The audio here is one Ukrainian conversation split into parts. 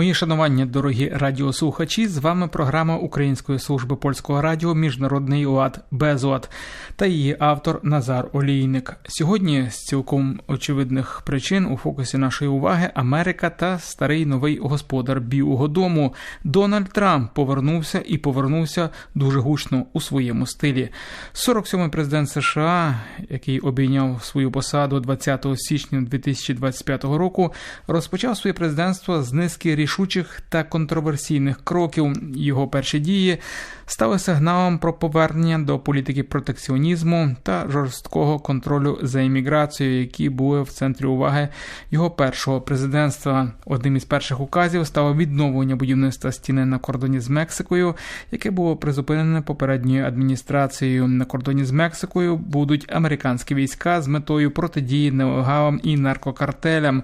Мої шанування, дорогі радіослухачі. З вами програма Української служби польського радіо Міжнародний лад Безлад та її автор Назар Олійник. Сьогодні з цілком очевидних причин у фокусі нашої уваги Америка та старий новий господар Білого Дому Дональд Трамп повернувся і повернувся дуже гучно у своєму стилі. 47-й президент США, який обійняв свою посаду 20 січня 2025 року, розпочав своє президентство з низки рішучих та контроверсійних кроків. Його перші дії стали сигналом про повернення до політики протекціонізму та жорсткого контролю за імміграцією, які були в центрі уваги його першого президентства. Одним із перших указів стало відновлення будівництва стіни на кордоні з Мексикою, яке було призупинене попередньою адміністрацією. На кордоні з Мексикою будуть американські війська з метою протидії нелегалам і наркокартелям,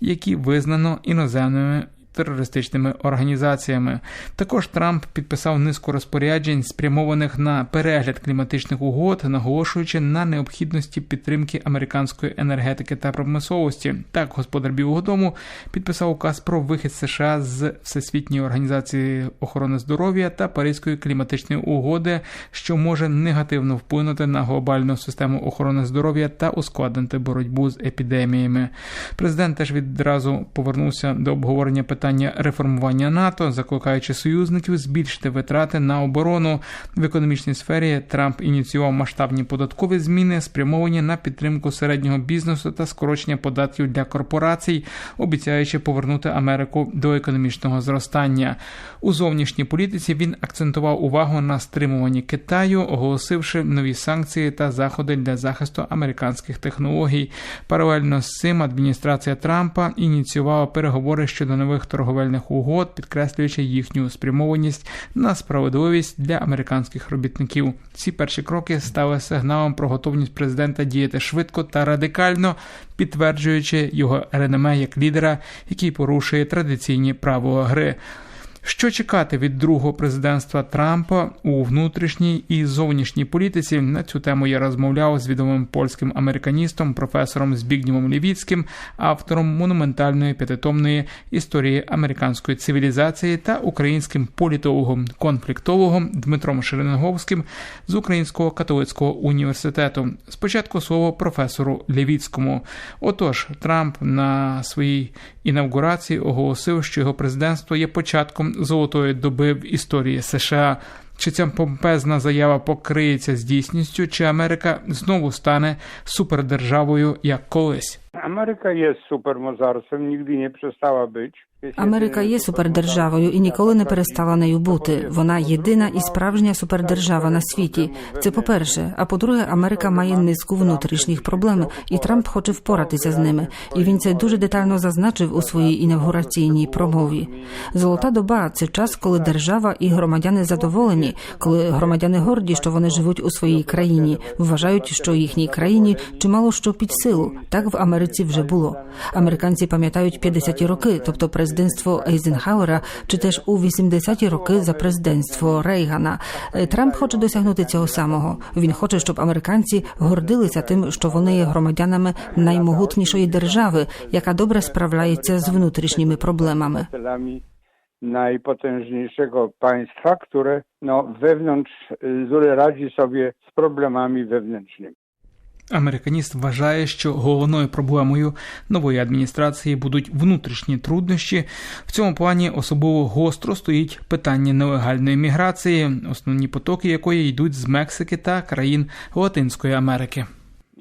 які визнано іноземними терористичними організаціями. Також Трамп підписав низку розпоряджень, спрямованих на перегляд кліматичних угод, наголошуючи на необхідності підтримки американської енергетики та промисловості. Так, господар Білого Дому підписав указ про вихід США з Всесвітньої організації охорони здоров'я та Паризької кліматичної угоди, що може негативно вплинути на глобальну систему охорони здоров'я та ускладнити боротьбу з епідеміями. Президент теж відразу повернувся до обговорення питань питання реформування НАТО, закликаючи союзників збільшити витрати на оборону в економічній сфері. Трамп ініціював масштабні податкові зміни, спрямовані на підтримку середнього бізнесу та скорочення податків для корпорацій, обіцяючи повернути Америку до економічного зростання. У зовнішній політиці він акцентував увагу на стримуванні Китаю, оголосивши нові санкції та заходи для захисту американських технологій. Паралельно з цим адміністрація Трампа ініціювала переговори щодо нових торговельних угод, підкреслюючи їхню спрямованість на справедливість для американських робітників. Ці перші кроки стали сигналом про готовність президента діяти швидко та радикально, підтверджуючи його реноме як лідера, який порушує традиційні правила гри. Що чекати від другого президентства Трампа у внутрішній і зовнішній політиці? На цю тему я розмовляв з відомим польським американістом, професором Збігнєвом Лівіцьким, автором монументальної п'ятитомної історії американської цивілізації та українським політологом, конфліктологом Дмитром Шеренговським з Українського католицького університету. Спочатку слово професору Лівіцькому. Отож, Трамп на своїй інавгурації оголосив, що його президентство є початком золотої доби в історії США. Чи ця помпезна заява покриється з дійсністю, чи Америка знову стане супердержавою як колись? Америка є супермозарцем, нігді не przestała być. Америка є супердержавою і ніколи не перестала нею бути. Вона єдина і справжня супердержава на світі. Це по-перше. А по-друге, Америка має низку внутрішніх проблем, і Трамп хоче впоратися з ними. І він це дуже детально зазначив у своїй інавгураційній промові. Золота доба це час, коли держава і громадяни задоволені, коли громадяни горді, що вони живуть у своїй країні, вважають, що їхній країні чимало що під силу. Так в Америці вже було. Американці пам'ятають 50-ті роки, тобто президент президентство Ейзенхауера чи теж у 80-ті роки за президентство Рейгана. Трамп хоче досягнути цього самого. Він хоче, щоб американці гордилися тим, що вони є громадянами наймогутнішої держави, яка добре справляється з внутрішніми проблемами. Najpotężniejszego państwa, które no, wewnątrz, które radzi sobie z problemami wewnętrznymi. Американіст вважає, що головною проблемою нової адміністрації будуть внутрішні труднощі. В цьому плані особливо гостро стоїть питання нелегальної міграції, основні потоки якої йдуть з Мексики та країн Латинської Америки.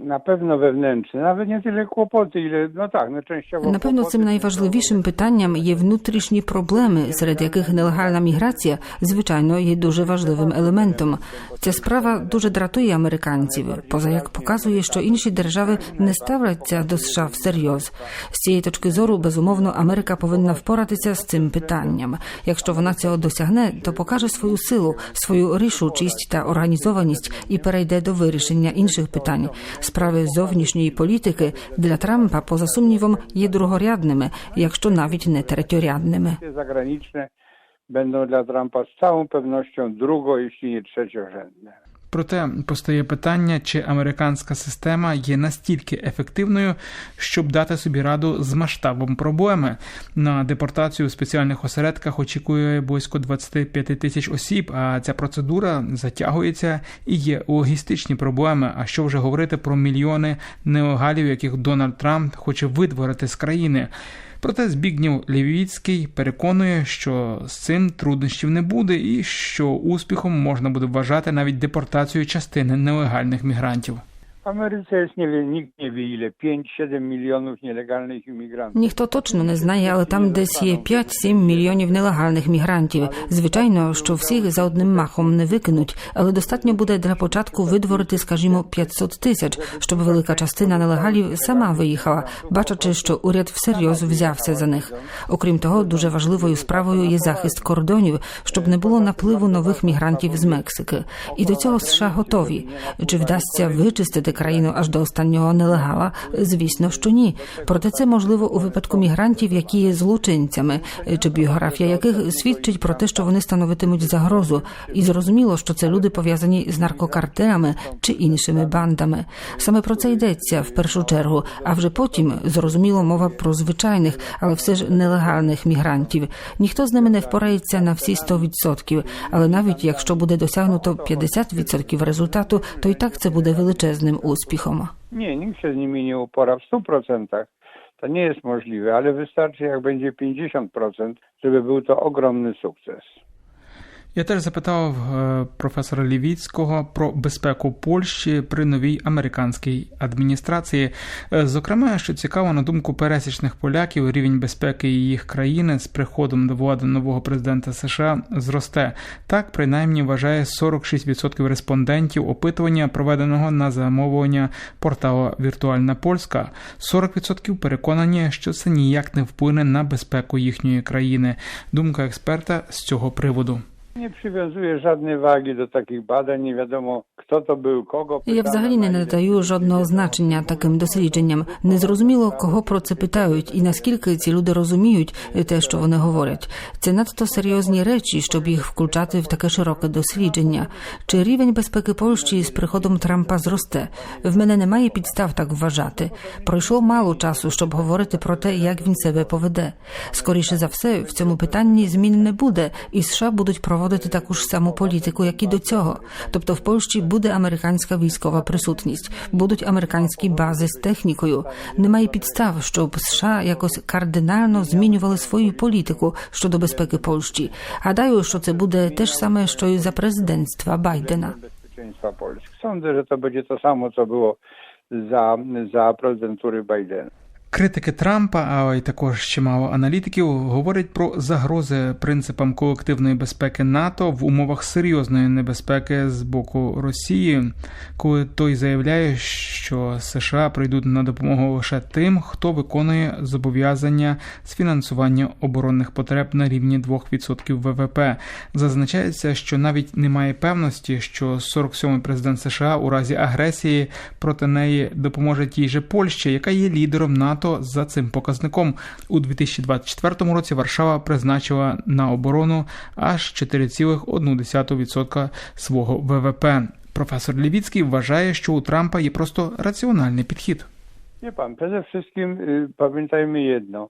Na pewno wewnętrzne, nawet nie tyle kłopoty, ile, no tak, no częściowo Напевно, kłopoty, цим найважливішим питанням є внутрішні проблеми, серед яких нелегальна міграція, звичайно, є дуже важливим елементом. Ця справа дуже дратує американців, поза як показує, що інші держави не ставляться до США всерйоз. З цієї точки зору, безумовно, Америка повинна впоратися з цим питанням. Якщо вона цього досягне, то покаже свою силу, свою рішучість та організованість і перейде до вирішення інших питань. Справи зовнішньої політики для Трампа, поза сумнівом, є другорядними, якщо навіть не третьорядними. zagraniczne będą dla Trumpa z całą pewnością drugo, jeśli nie trzeciorzędne. Проте постає питання, чи американська система є настільки ефективною, щоб дати собі раду з масштабом проблеми. На депортацію у спеціальних осередках очікує близько 25 тисяч осіб. А ця процедура затягується і є логістичні проблеми. А що вже говорити про мільйони нелегалів, яких Дональд Трамп хоче видворити з країни. Проте Збігнів Лівіцький переконує, що з цим труднощів не буде, і що успіхом можна буде вважати навіть депортацію частини нелегальних мігрантів. W Ameryce jest, nie wie, nikt nie wie ile, 5-7 milionów nielegalnych imigrantów. Ніхто точно не знає, але там десь є 5-7 мільйонів нелегальних мігрантів. Звичайно, що всіх за одним махом не викинуть, але достатньо буде для початку видворити, скажімо, 500 тисяч, щоб велика частина нелегалів сама виїхала, бачачи, що уряд всерйоз взявся за них. Окрім того, дуже важливою справою є захист кордонів, щоб не було напливу нових мігрантів з Мексики. І до цього США готові. Чи вдасться вичистити країну аж до останнього нелегала? Звісно, що ні. Проте це можливо у випадку мігрантів, які є злочинцями, чи біографія яких свідчить про те, що вони становитимуть загрозу, і зрозуміло, що це люди пов'язані з наркокартелями чи іншими бандами. Саме про це йдеться в першу чергу. А вже потім зрозуміло мова про звичайних, але все ж нелегальних мігрантів. Ніхто з ними не впорається на всі 100%, але навіть якщо буде досягнуто 50% результату, то й так це буде величезним успіхом. Nie, nikt się z nimi nie upora w 100%. To nie jest możliwe, ale wystarczy jak będzie 50%, żeby był to ogromny sukces. Я теж запитав е, професора Лівіцького про безпеку Польщі при новій американській адміністрації. Е, Зокрема, що цікаво, на думку пересічних поляків, рівень безпеки їх країни з приходом до влади нового президента США зросте. Так, принаймні, вважає 46% респондентів опитування, проведеного на замовлення порталу Віртуальна Польська. 40% переконані, що це ніяк не вплине на безпеку їхньої країни. Думка експерта з цього приводу. Nie przywiązuję żadnej wagi do takich badań, nie wiadomo kto to był, kogo Я взагалі не надаю жодного значення таким дослідженням. Незрозуміло, кого про це питають, і наскільки ці люди розуміють те, що вони говорять. Це надто серйозні речі, щоб їх включати в таке широке дослідження. Чи рівень безпеки Польщі з приходом Трампа зросте? В мене немає підстав так вважати. Пройшло мало часу, щоб говорити про те, як він себе поведе. Скоріше за все, в цьому питанні змін не буде, і США будуть проводити таку ж саму політику, як і до цього. Тобто в Польщі буде американська військова присутність, будуть американські бази з технікою. Немає підстав, щоб США якось кардинально змінювали свою політику щодо безпеки Польщі. Гадаю, що це буде те ж саме, що і за президентства Байдена. Sądzę, że to będzie to samo, co było za, za prezydentury Bidena. Критики Трампа, а й також чимало аналітиків, говорять про загрози принципам колективної безпеки НАТО в умовах серйозної небезпеки з боку Росії, коли той заявляє, що США прийдуть на допомогу лише тим, хто виконує зобов'язання з фінансування оборонних потреб на рівні 2% ВВП. Зазначається, що навіть немає певності, що 47-й президент США у разі агресії проти неї допоможе тій же Польщі, яка є лідером НАТО за цим показником. У 2024 році Варшава призначила на оборону аж 4,1% свого ВВП. Професор Лівіцький вважає, що у Трампа є просто раціональний підхід. Nie pan, przede wszystkim pamiętajmy jedno.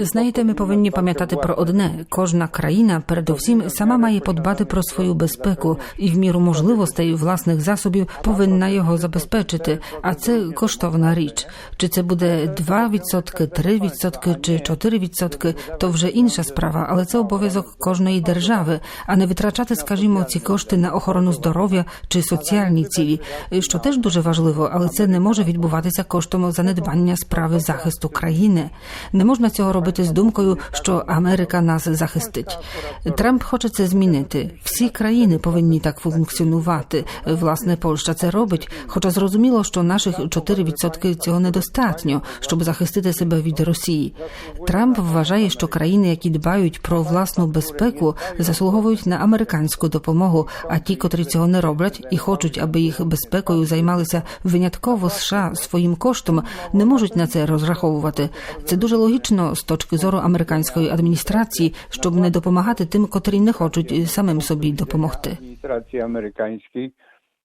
Знаєте, ми повинні пам'ятати про одне: кожна країна, передовсім, сама має подбати про свою безпеку і в міру можливостей власних засобів повинна його забезпечити. А це коштовна річ. Чи це буде 2%, 3% чи 4%, то вже інша справа, але це обов'язок кожної держави, а не витрачати, скажімо, ці кошти на охорону здоров'я чи соціальні цілі, що теж дуже важливо, але це не може відбуватися коштом занедбання справи захисту країни. Не можна цього робити з думкою, що Америка нас захистить. Трамп хоче це змінити. Всі країни повинні так функціонувати. Власне, Польща це робить, хоча зрозуміло, що наших 4% цього недостатньо, щоб захистити себе від Росії. Трамп вважає, що країни, які дбають про власну безпеку, заслуговують на американську допомогу. А ті, котрі цього не роблять і хочуть, аби їх безпекою займалися винятково США своїм коштом, не можуть на це розраховувати. Це дуже логічно з точки зору американської адміністрації, щоб не допомагати тим, котрі не хочуть самим собі допомогти. administracji amerykańskiej,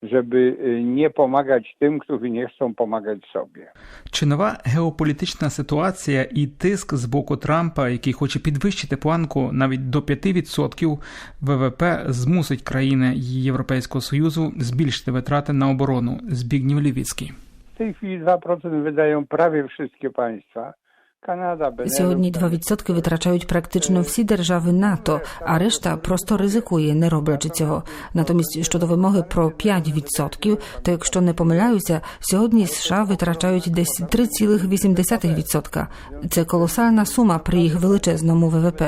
żeby nie pomagać tym, którzy nie chcą pomagać sobie. Чи нова геополітична ситуація і тиск з боку Трампа, який хоче підвищити планку навіть до 5% ВВП, змусить країни Європейського Союзу збільшити витрати на оборону? Збігнів Лівіцький. W tej chwili 2% wydają prawie wszystkie państwa. Сьогодні 2% витрачають практично всі держави НАТО, а решта просто ризикує, не роблячи цього. Натомість щодо вимоги про 5%, то якщо не помиляюся, сьогодні США витрачають десь 3,8%. Це колосальна сума при їх величезному ВВП.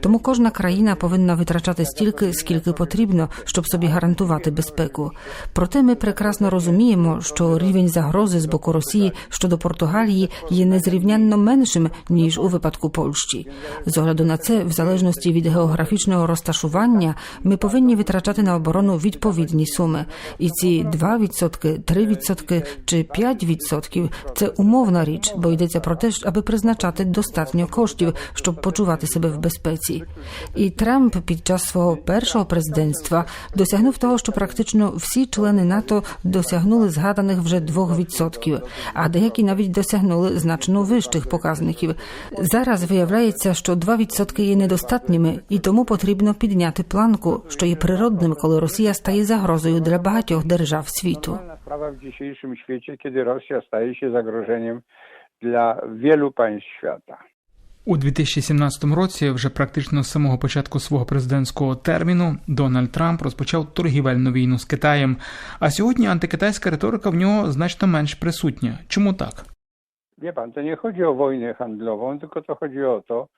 Тому кожна країна повинна витрачати стільки, скільки потрібно, щоб собі гарантувати безпеку. Проте ми прекрасно розуміємо, що рівень загрози з боку Росії щодо Португалії є незрівнянно меншим ніж у випадку Польщі. З огляду на це, в залежності від географічного розташування, ми повинні витрачати на оборону відповідні суми. І ці 2%, 3% чи 5% – це умовна річ, бо йдеться про те, аби призначати достатньо коштів, щоб почувати себе в безпеці. І Трамп під час свого першого президентства досягнув того, що практично всі члени НАТО досягнули згаданих вже 2%, а деякі навіть досягнули значно вищих показників. Зараз виявляється, що 2% є недостатніми, і тому потрібно підняти планку, що є природним, коли Росія стає загрозою для багатьох держав світу. Sprawa w dzisiejszym świecie, kiedy Rosja staje się zagrożeniem dla wielu państw świata. У 2017 році, вже практично з самого початку свого президентського терміну, Дональд Трамп розпочав торгівельну війну з Китаєм. А сьогодні антикитайська риторика в нього значно менш присутня. Чому так? Wie pan, to nie chodzi o wojnę handlową, tylko to chodzi o to.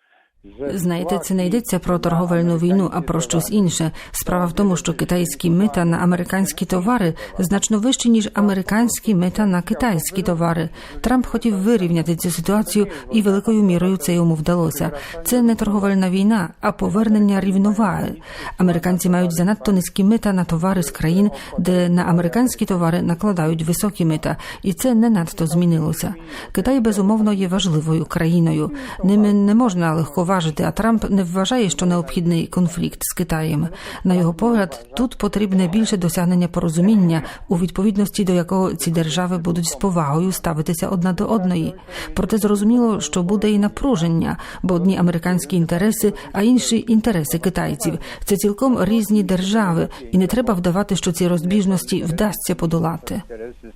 Знаєте, це не йдеться про торговельну війну, а про щось інше. Справа в тому, що китайські мита на американські товари значно вищі ніж американські мита на китайські товари. Трамп хотів вирівняти цю ситуацію, і великою мірою це йому вдалося. Це не торговельна війна, а повернення рівноваги. Американці мають занадто низькі мита на товари з країн, де на американські товари накладають високі мита, і це не надто змінилося. Китай безумовно є важливою країною. Ними не можна легковажити, а Трамп не вважає, що необхідний конфлікт з Китаєм. На його погляд, тут потрібне більше досягнення порозуміння, у відповідності до якого ці держави будуть з повагою ставитися одна до одної. Проте зрозуміло, що буде і напруження, бо одні американські інтереси, а інші інтереси китайців. Це цілком різні держави, і не треба вдавати, що ці розбіжності вдасться подолати.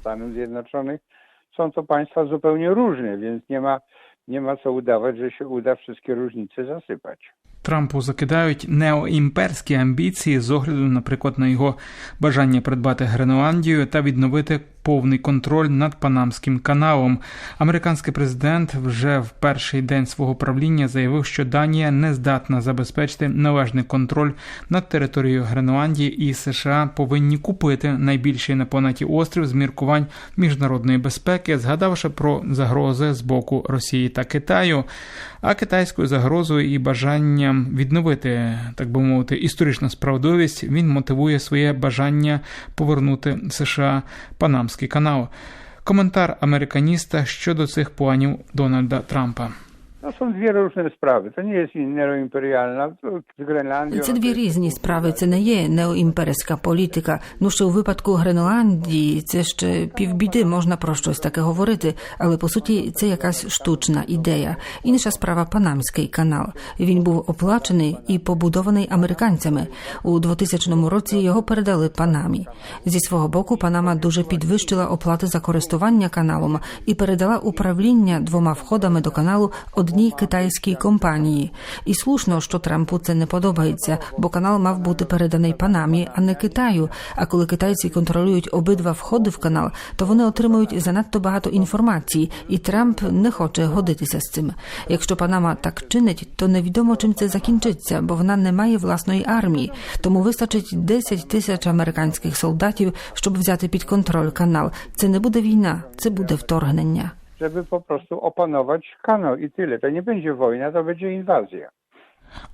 Stanów Zjednoczonych są to państwa zupełnie różne, więc nie ma, nie ma co udawać, że się uda wszystkie różnice zasypać. Трампу закидають неоімперські амбіції з огляду, наприклад, на його бажання придбати Гренландію та відновити повний контроль над Панамським каналом. Американський президент вже в перший день свого правління заявив, що Данія не здатна забезпечити належний контроль над територією Гренландії, і США повинні купити найбільший на планеті острів з міркувань міжнародної безпеки, згадавши про загрози з боку Росії та Китаю. А китайською загрозою і бажанням відновити, так би мовити, історичну справедливість він мотивує своє бажання повернути США Панамський канал. Коментар американіста щодо цих планів Дональда Трампа. No są dwie różne sprawy. To nie jest neoimperialna. Z Grenlandią... Це дві різні справи. Це не є неоімперська політика. Ну що у випадку Гренландії це ще півбіди, можна про щось таке говорити, але по суті це якась штучна ідея. Інша справа Панамський канал. Він був оплачений і побудований американцями. У 2000 році його передали Панамі. Зі свого боку, Панама дуже підвищила оплати за користування каналом і передала управління двома входами до каналу одній китайській компанії. І слушно, що Трампу це не подобається, бо канал мав бути переданий Панамі, а не Китаю. А коли китайці контролюють обидва входи в канал, то вони отримують занадто багато інформації, і Трамп не хоче годитися з цим. Якщо Панама так чинить, то невідомо чим це закінчиться, бо вона не має власної армії. Тому вистачить 10 тисяч американських солдатів, щоб взяти під контроль канал. Це не буде війна, це буде вторгнення. Żeby po prostu opanować kanał i tyle. To nie będzie wojna, to będzie inwazja.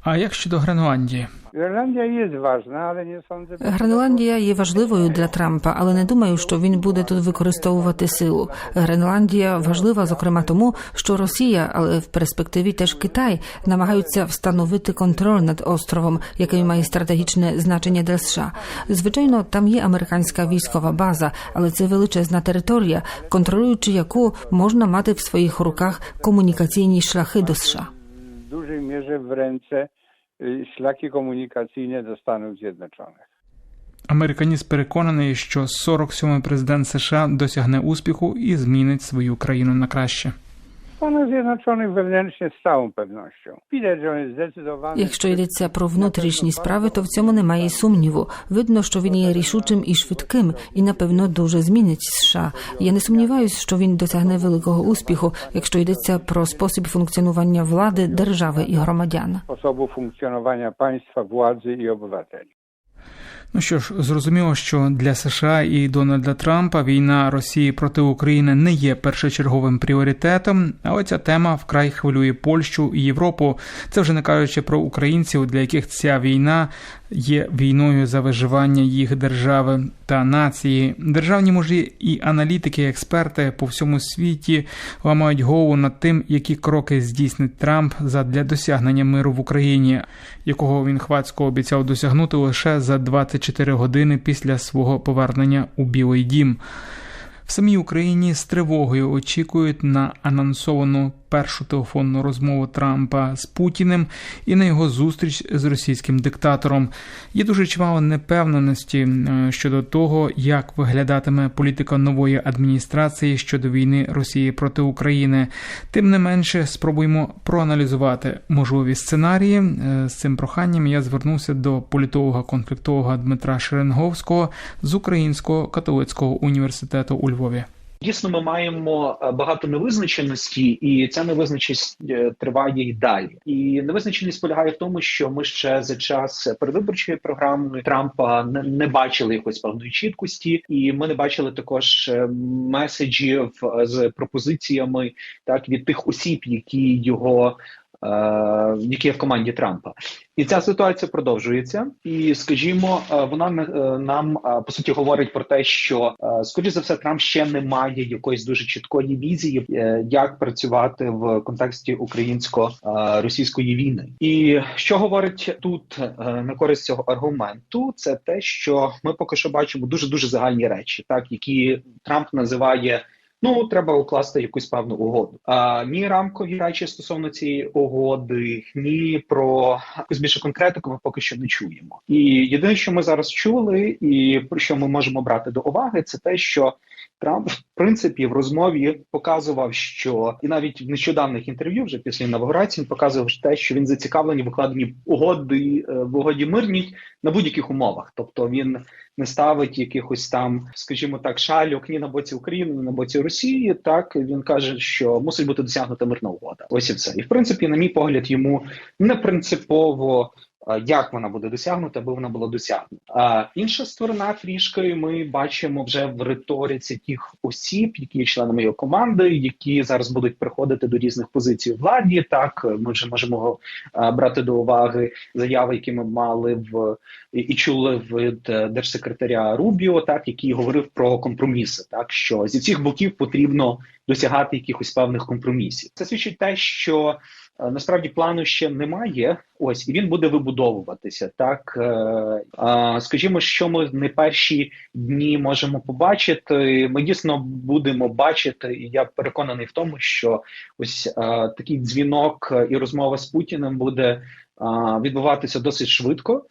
А як щодо Гренландії? Irlandia jest ważna, ale nie sądzę... Гренландія є важливою для Трампа, але не думаю, що він буде тут використовувати силу. Гренландія важлива, зокрема, тому, що Росія, але в перспективі теж Китай намагаються встановити контроль над островом, який має стратегічне значення для США. Звичайно, там є американська військова база, але це величезна територія, контролюючи яку можна мати в своїх руках комунікаційні шляхи до США. Dużej mierze w ręce szlaki komunikacyjne do Stanów Zjednoczonych. Американіст переконаний, що 47-й президент США досягне успіху і змінить свою країну на краще. Stanów Zjednoczonych wewnętrznie z całą pewnością. Widać, że on jest zdecydowany. Якщо йдеться про внутрішні справи, то в цьому немає сумніву. Видно, що він є рішучим і швидким, і напевно дуже змінить США. Я не сумніваюся, що він досягне великого успіху, якщо йдеться про спосіб функціонування влади, держави і громадян. sposobu funkcjonowania państwa, władzy i obywateli. Ну що ж, зрозуміло, що для США і Дональда Трампа війна Росії проти України не є першочерговим пріоритетом, але ця тема вкрай хвилює Польщу і Європу. Це вже не кажучи про українців, для яких ця війна є війною за виживання їх держави та нації. Державні мужі і аналітики, експерти по всьому світі ламають голову над тим, які кроки здійснить Трамп задля досягнення миру в Україні, якого він хвацько обіцяв досягнути лише за 24 години після свого повернення у Білий Дім. В самій Україні з тривогою очікують на анонсовану першу телефонну розмову Трампа з Путіним і на його зустріч з російським диктатором. Є дуже чимало непевненості е, щодо того, як виглядатиме політика нової адміністрації щодо війни Росії проти України. Тим не менше, спробуємо проаналізувати можливі сценарії. Е, З цим проханням я звернувся до політолога-конфліктолога Дмитра Шеренговського з Українського католицького університету у Львові. Дійсно, ми маємо е, багато невизначеності, і ця невизначеність е, триває й далі. І невизначеність полягає в тому, що ми ще за час передвиборчої програми Трампа не, бачили якоїсь певної чіткості, і ми не бачили також е, меседжів з пропозиціями так від тих осіб, які його. Е, Які є в команді Трампа, і ця ситуація продовжується. І скажімо, е, вона е, нам по суті говорить про те, що скоріше за все Трамп ще не має якоїсь дуже чіткої візії, як працювати в контексті українсько-російської війни. І що говорить тут на користь цього аргументу, це те, що ми поки що бачимо дуже дуже загальні речі, так які Трамп називає. Ну, треба укласти якусь певну угоду. А ні рамкові речі стосовно цієї угоди, ні про якусь більше конкретику ми поки що не чуємо. І єдине, що ми зараз чули, і про що ми можемо брати до уваги, це те, що Трамп в принципі в розмові показував, що і навіть в нещодавних інтерв'ю, вже після інавгурації, показував те, що він зацікавлений в укладенні угоди е, в угоді мирній на будь-яких умовах, тобто він не ставить якихось там, скажімо так, шальок ні на боці України, ні на боці Росії. Так він каже, що мусить бути досягнута мирна угода. Ось і все. І в принципі, на мій погляд, йому не принципово. Е, Як вона буде досягнута, аби вона була досягнута. А інша сторона трішки ми бачимо вже в риториці тих осіб, які є членами його команди, які зараз будуть приходити до різних позицій у владі. Так ми вже можемо е, брати до уваги заяви, які ми мали в і, чули від е, держсекретаря Рубіо, так який говорив про компроміси, так що зі всіх боків потрібно досягати якихось певних компромісів. Це свідчить те, що насправді плану ще немає. Ось і він буде вибудовуватися. Так е, скажімо, що ми не перші дні можемо побачити. Ми дійсно будемо бачити, і я переконаний в тому, що ось е, такий дзвінок і розмова з Путіним буде е, відбуватися досить швидко.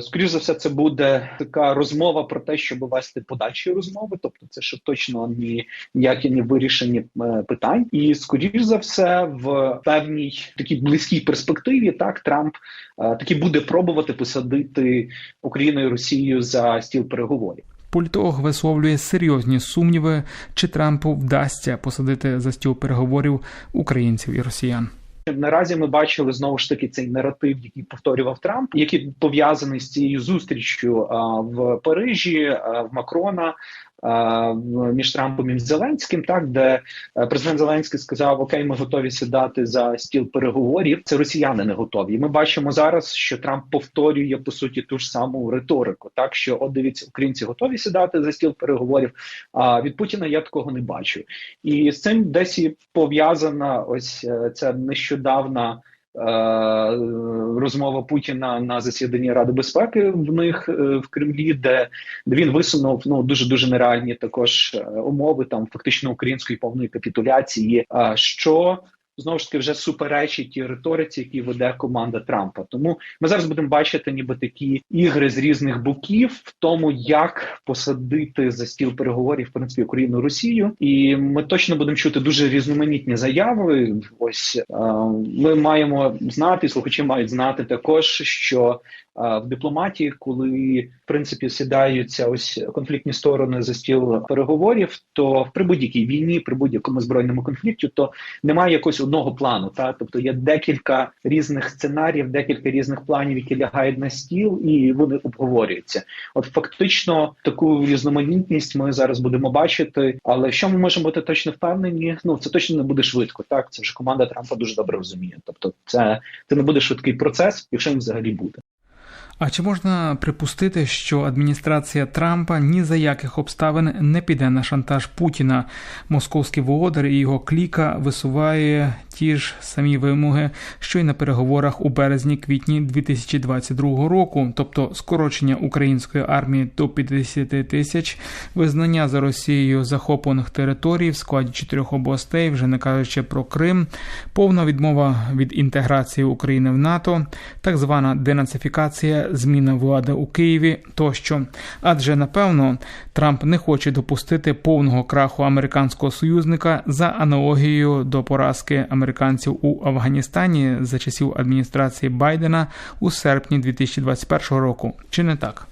Скоріше за все, це буде така розмова про те, щоб вести подальші розмови, тобто це ще точно ні ніякі не вирішені е, питань. І скоріш за все, в певній такій близькій перспективі, так Трамп е, таки буде пробувати посадити Україну і Росію за стіл переговорів. Політолог висловлює серйозні сумніви, чи Трампу вдасться посадити за стіл переговорів українців і росіян. Наразі ми бачили знову ж таки цей наратив, який повторював Трамп, який пов'язаний з цією зустрічю а, в Парижі, а, в Макрона між Трампом і Зеленським, так де президент Зеленський сказав: Окей, ми готові сідати за стіл переговорів. Це росіяни не готові. І Ми бачимо зараз, що Трамп повторює по суті ту ж саму риторику. Так що от дивіться, українці готові сідати за стіл переговорів. А від Путіна я такого не бачу, і з цим десь і пов'язана ось ця нещодавна. Розмова Путіна на засіданні Ради безпеки в них в Кремлі, де він висунув ну дуже дуже нереальні також умови там фактично української повної капітуляції. що знову ж таки вже суперечить тій риториці, які веде команда Трампа. Тому ми зараз будемо бачити, ніби такі ігри з різних боків в тому, як посадити за стіл переговорів в принципі Україну Росію, і ми точно будемо чути дуже різноманітні заяви. Ось ми маємо знати, слухачі мають знати також, що в дипломатії, коли в принципі сідаються ось конфліктні сторони за стіл переговорів, то при будь-якій війні, при будь-якому збройному конфлікті, то немає якогось одного плану. Та тобто є декілька різних сценаріїв, декілька різних планів, які лягають на стіл, і вони обговорюються. От фактично таку різноманітність ми зараз будемо бачити. Але що ми можемо бути точно впевнені? Ну це точно не буде швидко. Так це вже команда Трампа дуже добре розуміє. Тобто, це це не буде швидкий процес, якщо він взагалі буде. А чи можна припустити, що адміністрація Трампа ні за яких обставин не піде на шантаж Путіна? Московський володар і його кліка висуває ті ж самі вимоги, що й на переговорах у березні-квітні 2022 року, тобто скорочення української армії до 50 тисяч, визнання за Росією захоплених територій в складі чотирьох областей, вже не кажучи про Крим, повна відмова від інтеграції України в НАТО, так звана денацифікація зміна влади у Києві тощо. Адже напевно Трамп не хоче допустити повного краху американського союзника за аналогією до поразки американців у Афганістані за часів адміністрації Байдена у серпні 2021 року. Чи не так?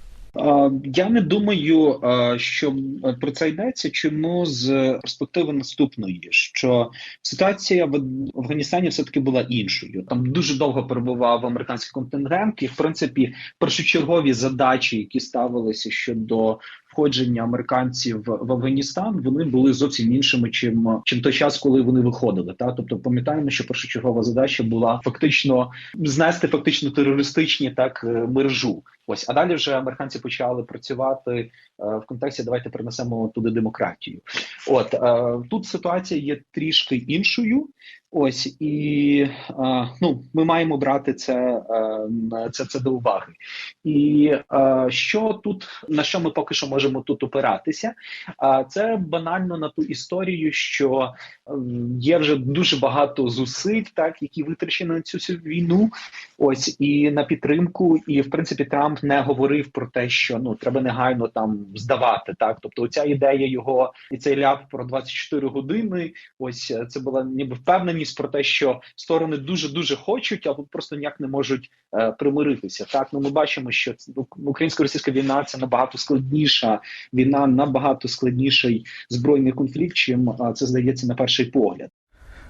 Я не думаю, що про це йдеться. Чому з перспективи наступної, що ситуація в Афганістані все таки була іншою. Там дуже довго перебував американський контингент, і в принципі першочергові задачі, які ставилися щодо входження американців в Афганістан, вони були зовсім іншими, чим чим той час, коли вони виходили. Та тобто, пам'ятаємо, що першочергова задача була фактично знести фактично терористичні так мережу. Ось, а далі вже американці почали працювати е, в контексті. Давайте принесемо туди демократію. От е, тут ситуація є трішки іншою. Ось і е, ну, ми маємо брати це е, це, це до уваги. І е, що тут на що ми поки що можемо тут опиратися? Це банально на ту історію, що є вже дуже багато зусиль, так які витрачені на цю війну. Ось і на підтримку, і в принципі Трамп не говорив про те, що ну треба негайно там здавати. Так, тобто, ця ідея його і цей ляп про 24 години. Ось це була ніби впевненість про те, що сторони дуже дуже хочуть, а просто ніяк не можуть е, примиритися. Так, ну ми бачимо, що ну, українсько-російська війна це набагато складніша війна, набагато складніший збройний конфлікт, чим це здається на перший погляд.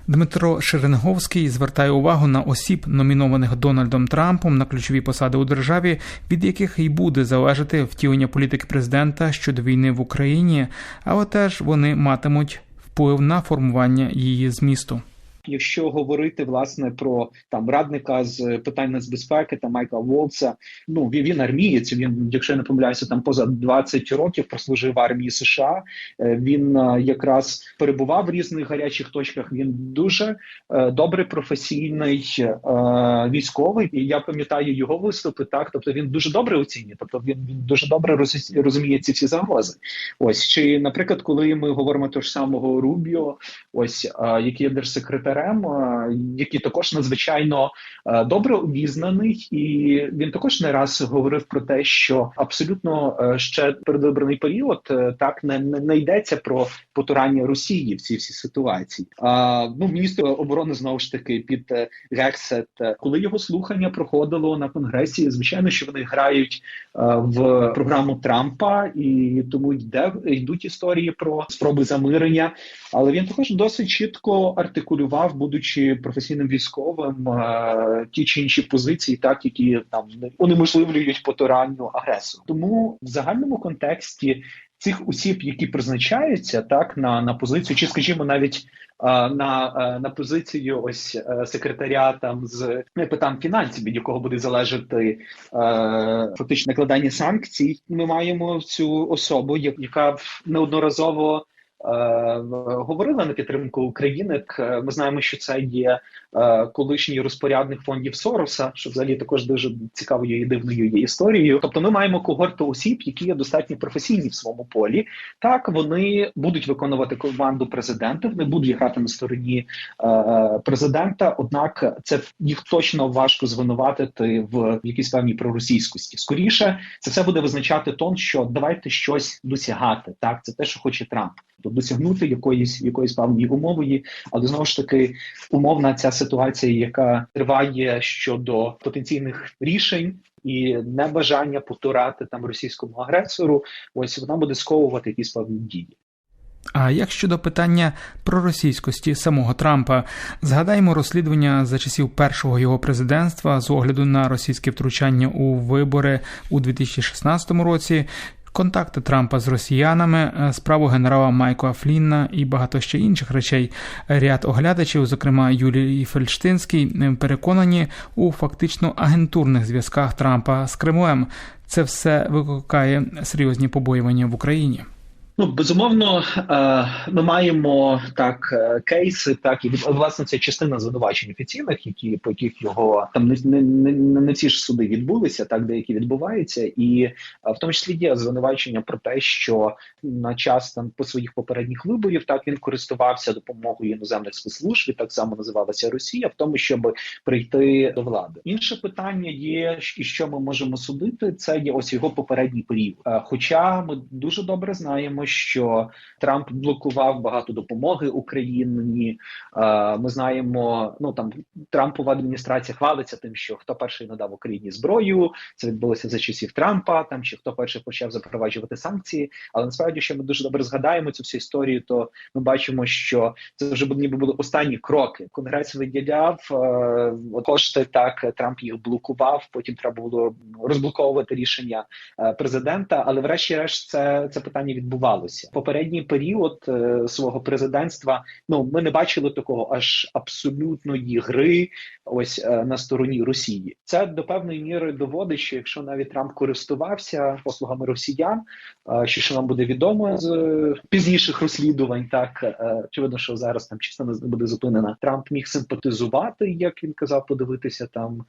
Дмитро Шеренговський звертає увагу на осіб, номінованих Дональдом Трампом на ключові посади у державі, від яких і буде залежати втілення політики президента щодо війни в Україні, але теж вони матимуть вплив на формування її змісту. Якщо говорити власне про там радника з питань нацбезпеки та Майкла Волца, ну він, він армієць. Він, якщо я не помиляюся, там поза 20 років прослужив армії США. Е, він е, якраз перебував в різних гарячих точках. Він дуже е, добрий професійний військовий. І я пам'ятаю його виступи. Так, тобто він дуже добре оцінює. Тобто він, він дуже добре розуміє ці всі загрози. Ось чи, наприклад, коли ми говоримо того ж самого Рубіо, ось який є держсекретар. М, який також надзвичайно е, добре обізнаний, і він також не раз говорив про те, що абсолютно е, ще передвиборний період е, так не, не, не йдеться про потурання Росії в цій всій ситуації. А ну міністр оборони знову ж таки під Гексет, коли його слухання проходило на конгресі, звичайно, що вони грають в програму Трампа, і тому йде йдуть історії про спроби замирення, але він також досить чітко артикулював займав, будучи професійним військовим, е, ті чи інші позиції, так які там унеможливлюють потуранню агресору. Тому в загальному контексті цих осіб, які призначаються так на на позицію, чи скажімо, навіть на на позицію ось секретаря там з питань фінансів, від якого буде залежати фактично накладання санкцій. Ми маємо цю особу, яка неодноразово Е, говорили на підтримку України. Ми знаємо, що це є е, колишній розпорядник фондів Сороса, що взагалі також дуже цікавою і дивною є історією. Тобто, ми маємо когорту осіб, які є достатньо професійні в своєму полі. Так вони будуть виконувати команду президента, вони будуть грати на стороні е, президента. Однак це їх точно важко звинуватити в якійсь певній проросійськості. Скоріше це все буде визначати тон, що давайте щось досягати. Так, це те, що хоче Трамп досягнути якоїсь якоїсь певної умови, але знову ж таки умовна ця ситуація, яка триває щодо потенційних рішень. І небажання повторати там російському агресору, ось вона буде сковувати якісь певні дії. А як щодо питання проросійськості самого Трампа, згадаємо розслідування за часів першого його президентства з огляду на російське втручання у вибори у 2016 році, контакти Трампа з росіянами, е, справу генерала Майкла Флінна і багато ще інших речей. Ряд оглядачів, зокрема Юлій Фельштинський, е, переконані у фактично агентурних зв'язках Трампа з Кремлем. Це все викликає серйозні побоювання в Україні. Ну безумовно, е, ми маємо так е, кейси, так і власне це частина звинувачень офіційних, які по яких його там не не, не, не ці ж суди відбулися, так деякі відбуваються, і е, в тому числі є звинувачення про те, що на час там по своїх попередніх виборів так він користувався допомогою іноземних спецслужб, і так само називалася Росія, в тому, щоб прийти до влади. Інше питання є, і що ми можемо судити, це є ось його попередній період. Хоча ми дуже добре знаємо що Трамп блокував багато допомоги Україні. Ми знаємо, ну там Трампова адміністрація хвалиться тим, що хто перший надав Україні зброю. Це відбулося за часів Трампа. Там чи хто перший почав запроваджувати санкції. Але насправді, що ми дуже добре згадаємо цю всю історію, то ми бачимо, що це вже ніби були останні кроки. Конгрес виділяв е, кошти. Так Трамп їх блокував. Потім треба було розблоковувати рішення е, президента. Але, врешті-решт, це це питання відбувало відбувалося. Попередній період е, свого президентства. Ну ми не бачили такого аж абсолютної гри. Ось е, на стороні Росії. Це до певної міри доводить, що якщо навіть Трамп користувався послугами росіян, е, що що нам буде відомо з пізніших розслідувань, так очевидно, що зараз там частина буде зупинена. Трамп міг симпатизувати, як він казав, подивитися там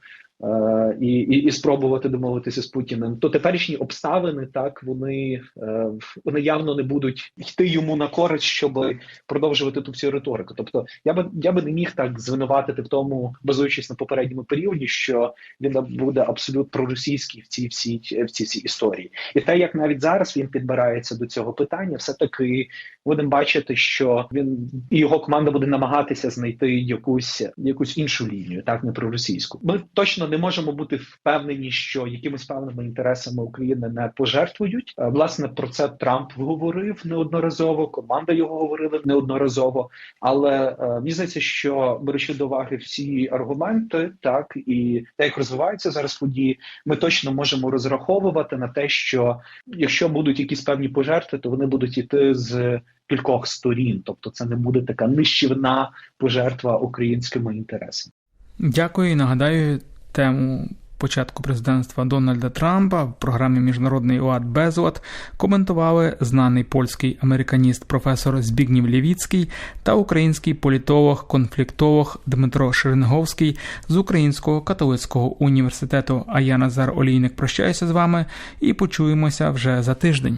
і і, і спробувати домовитися з Путіним, то теперішні обставини так вони е, вони явно не будуть йти йому на користь, щоб продовжувати ту всю риторику. Тобто, я би я би не міг так звинуватити в тому, базуючись на попередньому періоді, що він буде абсолютно проросійський в цій всій в цій всій історії, і те, як навіть зараз він підбирається до цього питання, все таки будемо бачити, що він і його команда буде намагатися знайти якусь якусь іншу лінію, так не проросійську. Ми точно не можемо бути впевнені, що якимись певними інтересами України не пожертвують. Е, власне про це Трамп говорив неодноразово. Команда його говорила неодноразово. Але е, мені здається, що беручи до уваги всі аргументи, так і те, як розвиваються зараз події, ми точно можемо розраховувати на те, що якщо будуть якісь певні пожертви, то вони будуть іти з кількох сторін, тобто це не буде така нищівна пожертва українськими інтересами. Дякую. Нагадаю, тему початку президентства Дональда Трампа в програмі Міжнародний ОАД Безлад коментували знаний польський американіст професор Збігнів Лівіцький та український політолог, конфліктолог Дмитро Шеренговський з Українського католицького університету. А я Назар Олійник прощаюся з вами і почуємося вже за тиждень.